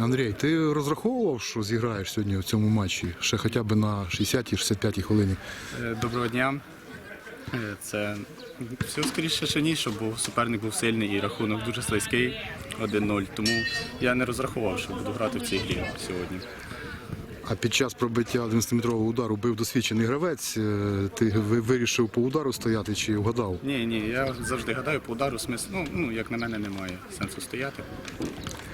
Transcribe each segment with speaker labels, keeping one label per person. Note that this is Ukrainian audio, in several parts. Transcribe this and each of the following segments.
Speaker 1: Андрій, ти розраховував, що зіграєш сьогодні в цьому матчі ще хоча б на 60-й, 65-й хвилині?
Speaker 2: Е, Доброго дня. Е, Це все скоріше, що ні, був суперник був сильний і рахунок дуже слизький 1-0. Тому я не розрахував, що буду грати в цій грі сьогодні.
Speaker 1: А під час пробиття 11-метрового удару бив досвідчений гравець. Е, Ти вирішив по удару стояти чи вгадав?
Speaker 2: Ні, ні, я завжди гадаю по удару смисл. Ну, ну як на мене, немає сенсу стояти.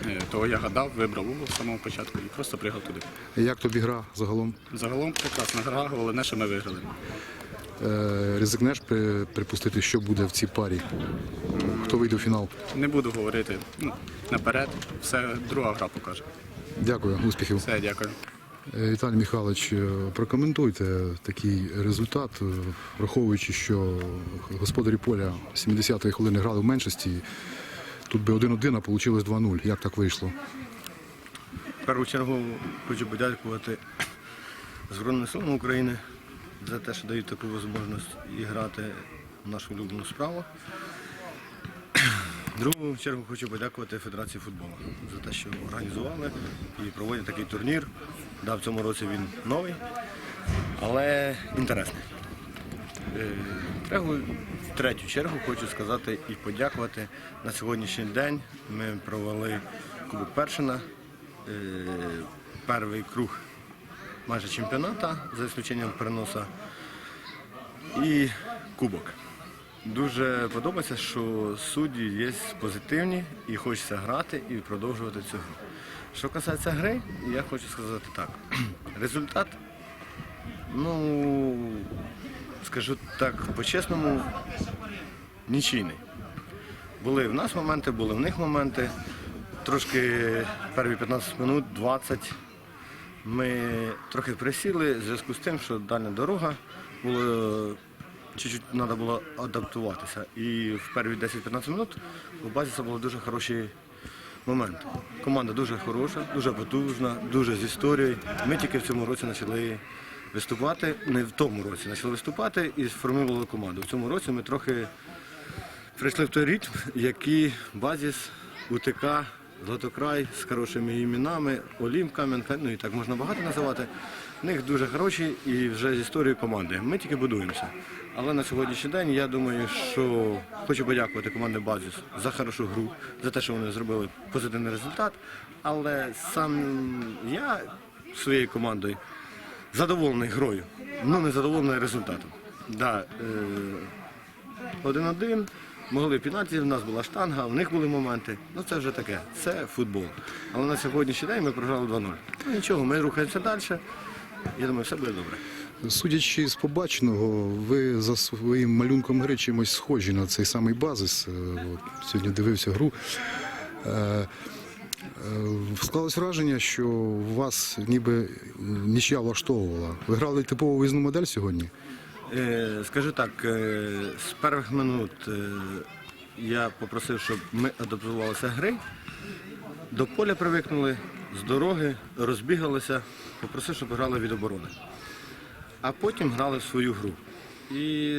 Speaker 2: Е, Того я гадав, вибрав угол з самого початку і просто пригав туди.
Speaker 1: Як тобі гра загалом?
Speaker 2: Загалом прекрасна гра, головне, що ми виграли.
Speaker 1: Е, Ризикнеш припустити, що буде в цій парі? Хто вийде в фінал?
Speaker 2: Не буду говорити ну, наперед, все друга гра покаже.
Speaker 1: Дякую, успіхів.
Speaker 2: Все, дякую.
Speaker 1: Е, Віталій Михайлович, е, прокоментуйте такий результат, е, враховуючи, що господарі поля 70-ї хвилини грали в меншості. Тут би 1-1, а вийшло 2-0. Як так вийшло?
Speaker 3: В першу чергу хочу подякувати Збройним силам України за те, що дають таку можливість і грати в нашу улюблену справу. Другу чергу хочу подякувати Федерації футболу за те, що організували і проводять такий турнір. Да, в цьому році він новий, але інтересний. Е, В третю чергу хочу сказати і подякувати. На сьогоднішній день ми провели Кубок Першина, е, перший круг майже чемпіоната, за ісключенням переноса, і кубок. Дуже подобається, що судді є позитивні і хочеться грати і продовжувати цю гру. Що касається гри, я хочу сказати так. Результат, ну, скажу так по-чесному, нічийний. Були в нас моменти, були в них моменти. Трошки перві 15 минут, 20. Ми трохи присіли в зв'язку з тим, що дальня дорога було чуть-чуть треба було адаптуватися. І в перві 10-15 минут у базі це був дуже хороший момент. Команда дуже хороша, дуже потужна, дуже з історією. Ми тільки в цьому році почали виступати, не в тому році почали виступати і сформували команду. В цьому році ми трохи прийшли в той ритм, який базіс, УТК, Златокрай з хорошими іменами, Олімп, Кам'янка, ну і так можна багато називати. В них дуже хороші і вже з історією команди. Ми тільки будуємося. Але на сьогоднішній день я думаю, що хочу подякувати команді Базіс за хорошу гру, за те, що вони зробили позитивний результат. Але сам я своєю командою задоволений грою, ну не задоволений результатом. Да, е, один-один. Могли пенальті, в нас була штанга, в них були моменти. Ну це вже таке, це футбол. Але на сьогоднішній день ми програли 2-0. Ну нічого, ми рухаємося далі. Я думаю, все буде добре.
Speaker 1: Судячи з побаченого, ви за своїм малюнком гри чимось схожі на цей самий базис. Е, От, сьогодні дивився гру. Е, е, Склалось враження, що вас ніби нічия влаштовувала. Ви грали типову виїзну модель сьогодні?
Speaker 3: Е, скажу так, е, з перших минут е, я попросив, щоб ми адаптувалися гри, до поля привикнули, з дороги, розбігалися, попросив, щоб грали від оборони. А потім грали в свою гру. І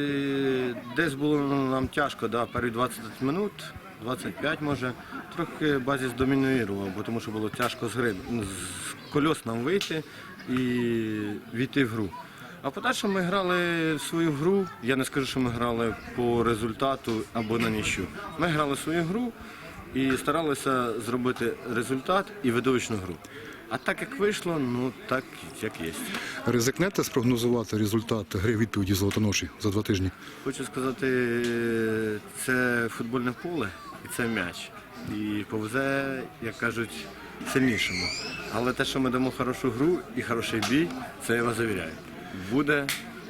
Speaker 3: десь було нам тяжко, да, перші 20 минут, 25 може, трохи базіс домінуював, бо тому що було тяжко з гри, з кольос нам вийти і війти в гру. А подальше ми грали в свою гру. Я не скажу, що ми грали по результату або на ніщо. Ми грали свою гру і старалися зробити результат і видовищну гру. А так як вийшло, ну так як є.
Speaker 1: Ризикнете спрогнозувати результат гри відповіді золотоноші за два тижні?
Speaker 3: Хочу сказати, це футбольне поле і це м'яч. І повзе, як кажуть, сильнішому. Але те, що ми дамо хорошу гру і хороший бій, це я вас завіряю. Буде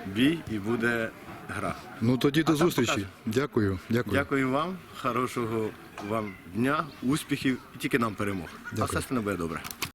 Speaker 3: бій і буде гра.
Speaker 1: Ну тоді до зустрічі. Дякую. Дякую.
Speaker 3: Дякую вам, хорошого вам дня, успіхів і тільки нам перемог. А все буде добре.